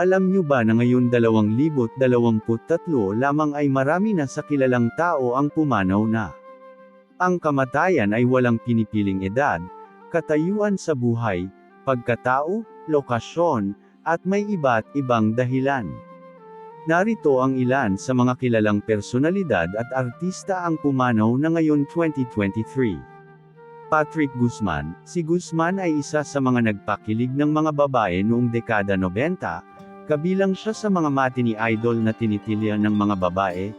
Alam nyo ba na ngayon 2023 lamang ay marami na sa kilalang tao ang pumanaw na? Ang kamatayan ay walang pinipiling edad, katayuan sa buhay, pagkatao, lokasyon, at may iba't ibang dahilan. Narito ang ilan sa mga kilalang personalidad at artista ang pumanaw na ngayon 2023. Patrick Guzman, si Guzman ay isa sa mga nagpakilig ng mga babae noong dekada 90, kabilang siya sa mga matini idol na tinitilya ng mga babae,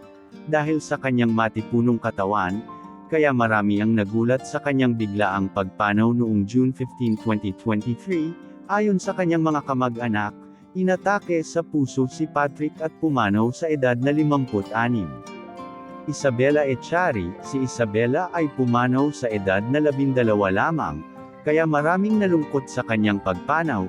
dahil sa kanyang matipunong katawan, kaya marami ang nagulat sa kanyang biglaang pagpanaw noong June 15, 2023, ayon sa kanyang mga kamag-anak, inatake sa puso si Patrick at pumanaw sa edad na 56. Isabella Echari, si Isabella ay pumanaw sa edad na 12 lamang, kaya maraming nalungkot sa kanyang pagpanaw,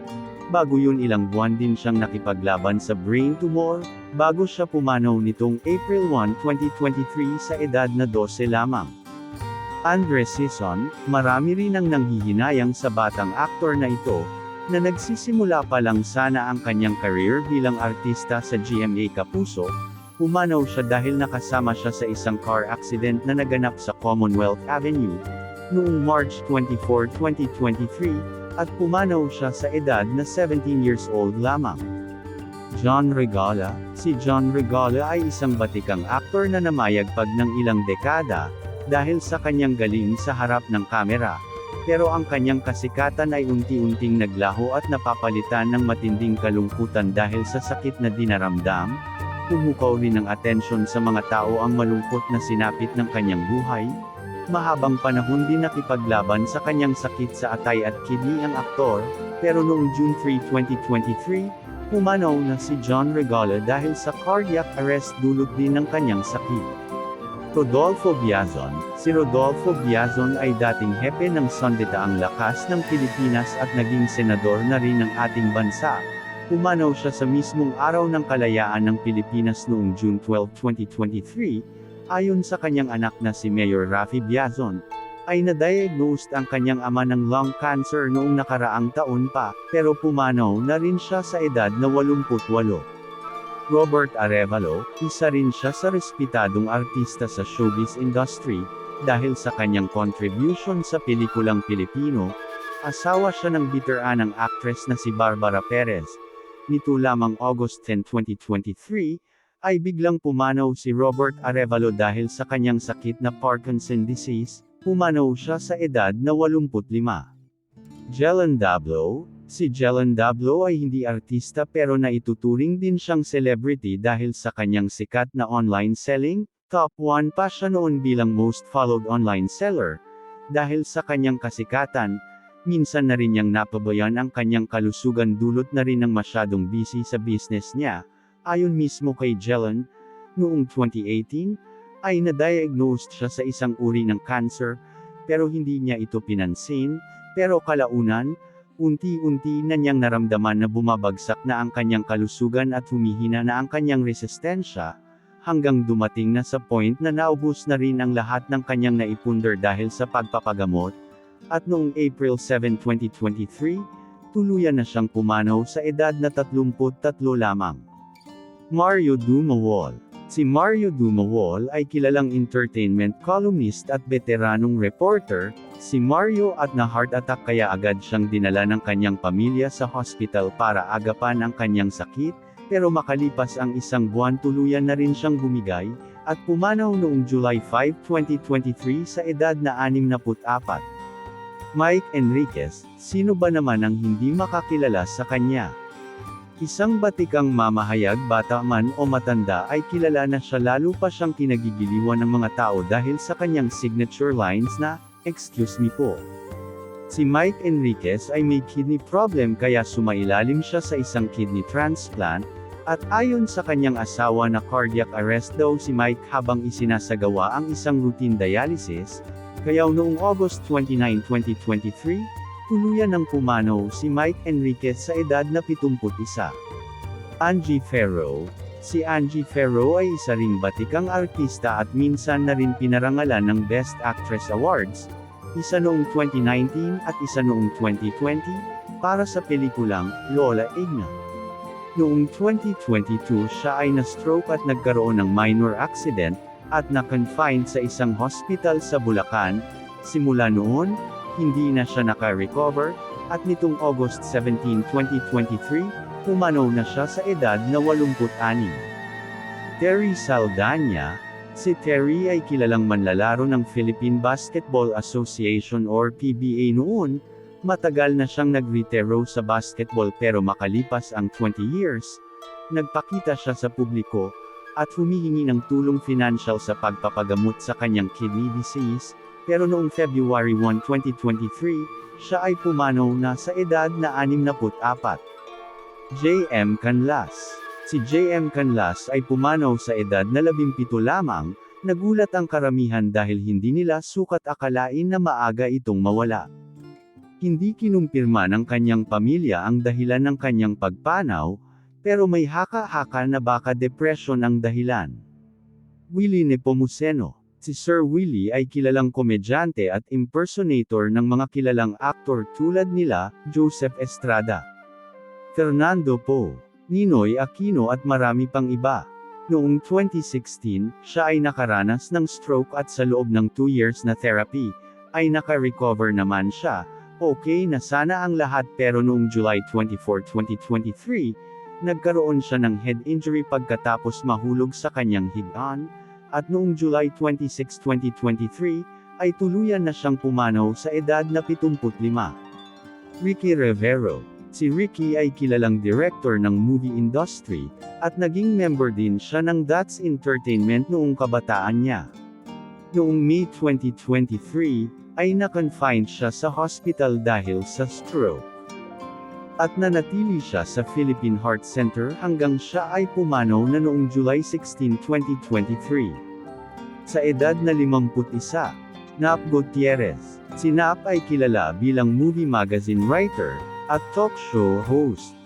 bago yun ilang buwan din siyang nakipaglaban sa brain tumor, bago siya pumanaw nitong April 1, 2023 sa edad na 12 lamang. Andre Sison, marami rin ang nanghihinayang sa batang aktor na ito, na nagsisimula pa lang sana ang kanyang career bilang artista sa GMA Kapuso, pumanaw siya dahil nakasama siya sa isang car accident na naganap sa Commonwealth Avenue, noong March 24, 2023, at pumanaw siya sa edad na 17 years old lamang. John Regala, si John Regala ay isang batikang aktor na namayagpag ng ilang dekada, dahil sa kanyang galing sa harap ng kamera, pero ang kanyang kasikatan ay unti-unting naglaho at napapalitan ng matinding kalungkutan dahil sa sakit na dinaramdam. Pumukaw rin ng atensyon sa mga tao ang malungkot na sinapit ng kanyang buhay. Mahabang panahon din nakipaglaban sa kanyang sakit sa atay at kidney ang aktor, pero noong June 3, 2023, pumanaw na si John Regala dahil sa cardiac arrest dulot din ng kanyang sakit. Rodolfo Biazon Si Rodolfo Biazon ay dating hepe ng Sanditaang Lakas ng Pilipinas at naging senador na rin ng ating bansa. Pumanaw siya sa mismong araw ng kalayaan ng Pilipinas noong June 12, 2023, ayon sa kanyang anak na si Mayor Rafi Biazon, ay na-diagnosed ang kanyang ama ng lung cancer noong nakaraang taon pa, pero pumanaw na rin siya sa edad na 88. Robert Arevalo, isa rin siya sa respetadong artista sa showbiz industry, dahil sa kanyang contribution sa pelikulang Pilipino, asawa siya ng biteranang actress na si Barbara Perez. Nito lamang August 10, 2023, ay biglang pumanaw si Robert Arevalo dahil sa kanyang sakit na Parkinson disease, pumanaw siya sa edad na 85. Jelen Dablo, Si Jelen Dablo ay hindi artista pero naituturing din siyang celebrity dahil sa kanyang sikat na online selling, top 1 pa siya noon bilang most followed online seller. Dahil sa kanyang kasikatan, minsan na rin niyang napabayan ang kanyang kalusugan dulot na rin ng masyadong busy sa business niya. Ayon mismo kay Jelen, noong 2018, ay na-diagnosed siya sa isang uri ng cancer, pero hindi niya ito pinansin, pero kalaunan, unti-unti na niyang naramdaman na bumabagsak na ang kanyang kalusugan at humihina na ang kanyang resistensya, hanggang dumating na sa point na naubos na rin ang lahat ng kanyang naipunder dahil sa pagpapagamot, at noong April 7, 2023, tuluyan na siyang pumanaw sa edad na 33 lamang. Mario Dumawol Si Mario Dumawol ay kilalang entertainment columnist at veteranong reporter, si Mario at na heart attack kaya agad siyang dinala ng kanyang pamilya sa hospital para agapan ang kanyang sakit, pero makalipas ang isang buwan tuluyan na rin siyang bumigay, at pumanaw noong July 5, 2023 sa edad na 64. Mike Enriquez, sino ba naman ang hindi makakilala sa kanya? Isang batikang mamahayag bata man o matanda ay kilala na siya lalo pa siyang kinagigiliwan ng mga tao dahil sa kanyang signature lines na, Excuse me po. Si Mike Enriquez ay may kidney problem kaya sumailalim siya sa isang kidney transplant, at ayon sa kanyang asawa na cardiac arrest daw si Mike habang isinasagawa ang isang routine dialysis, kaya noong August 29, 2023, tuluyan ng pumanaw si Mike Enriquez sa edad na 71. Angie Ferro Si Angie Ferro ay isa ring batikang artista at minsan na rin pinarangalan ng Best Actress Awards, isa noong 2019 at isa noong 2020, para sa pelikulang Lola Igna. Noong 2022 siya ay na-stroke at nagkaroon ng minor accident, at na-confined sa isang hospital sa Bulacan. Simula noon, hindi na siya naka-recover, at nitong August 17, 2023, pumanaw na siya sa edad na 86. Terry Saldana, si Terry ay kilalang manlalaro ng Philippine Basketball Association or PBA noon, matagal na siyang nagretiro sa basketball pero makalipas ang 20 years, nagpakita siya sa publiko, at humihingi ng tulong financial sa pagpapagamot sa kanyang kidney disease, pero noong February 1, 2023, siya ay pumanaw na sa edad na 64. J.M. Canlas Si J.M. Canlas ay pumanaw sa edad na 17 lamang, nagulat ang karamihan dahil hindi nila sukat akalain na maaga itong mawala. Hindi kinumpirma ng kanyang pamilya ang dahilan ng kanyang pagpanaw, pero may haka-haka na baka depression ang dahilan. Willie Nepomuceno Si Sir Willie ay kilalang komedyante at impersonator ng mga kilalang aktor tulad nila, Joseph Estrada, Fernando Poe, Ninoy Aquino at marami pang iba. Noong 2016, siya ay nakaranas ng stroke at sa loob ng 2 years na therapy, ay naka-recover naman siya, okay na sana ang lahat pero noong July 24, 2023, nagkaroon siya ng head injury pagkatapos mahulog sa kanyang higaan, at noong July 26, 2023, ay tuluyan na siyang pumanaw sa edad na 75. Ricky Rivero Si Ricky ay kilalang director ng movie industry, at naging member din siya ng That's Entertainment noong kabataan niya. Noong May 2023, ay na-confined siya sa hospital dahil sa stroke. At nanatili siya sa Philippine Heart Center hanggang siya ay pumanaw na noong July 16, 2023. Sa edad na 51, Nap Gutierrez. Si Nap ay kilala bilang movie magazine writer, at talk show host.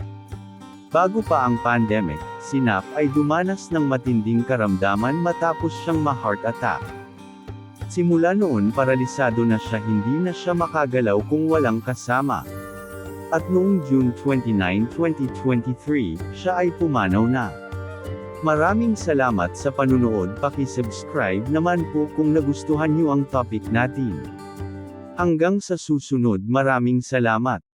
Bago pa ang pandemic, si Nap ay dumanas ng matinding karamdaman matapos siyang ma-heart attack. Simula noon paralisado na siya hindi na siya makagalaw kung walang kasama. At noong June 29, 2023, siya ay pumanaw na. Maraming salamat sa panunood paki-subscribe naman po kung nagustuhan niyo ang topic natin. Hanggang sa susunod maraming salamat.